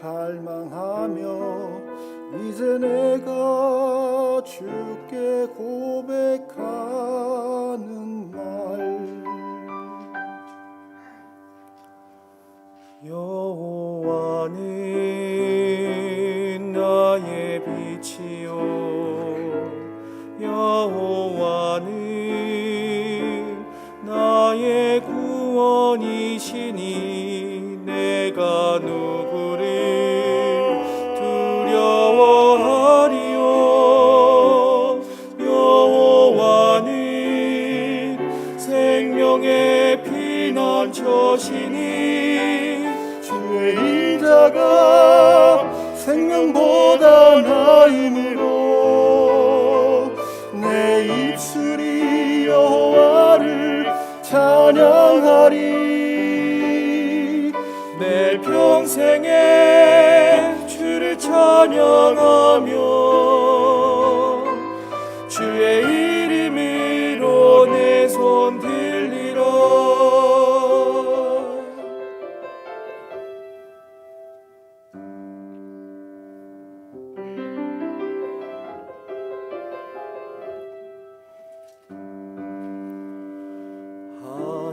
갈망하며 이제 내가 주께 고백하는 말 여호와는 나의 빛이요. 여호와는 나의 구원이시니 내가 누구 피난처시니 주의 인자가 생명보다 나음으로 내 입술이 여호와를 찬양하리. 내 평생에 주를 찬양하며 주의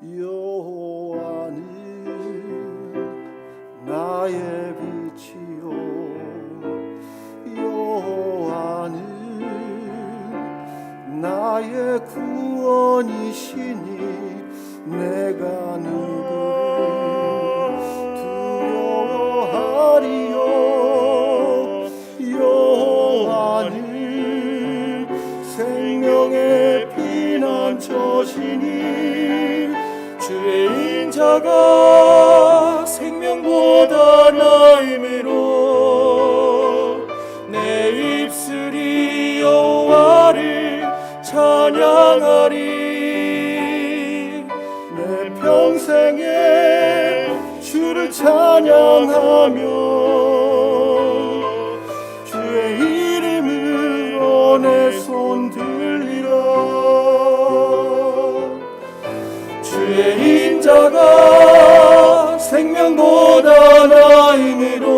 여호와는 나의 빛이요. 여호와는 나의 구원이시니 내가 누구를 두려워하리요? 여호와는 생명의 피난처시니 주의 인자가 생명보다 나음으로 내 입술이 여호와를 찬양하리. 내 평생에 주를 찬양하며 주의 인자가 생명보다 나음으로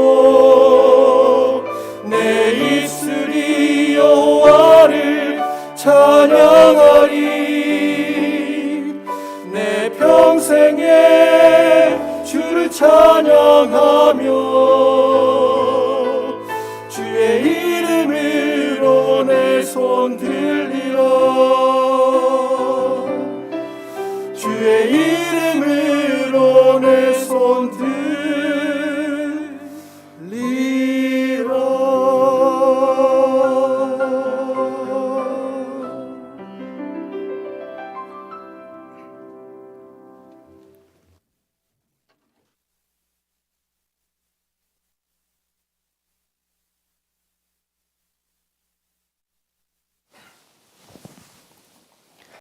내 입술이 여호와를 찬양하리. 내 평생에 주를 찬양하며 주의 이름으로 내 손들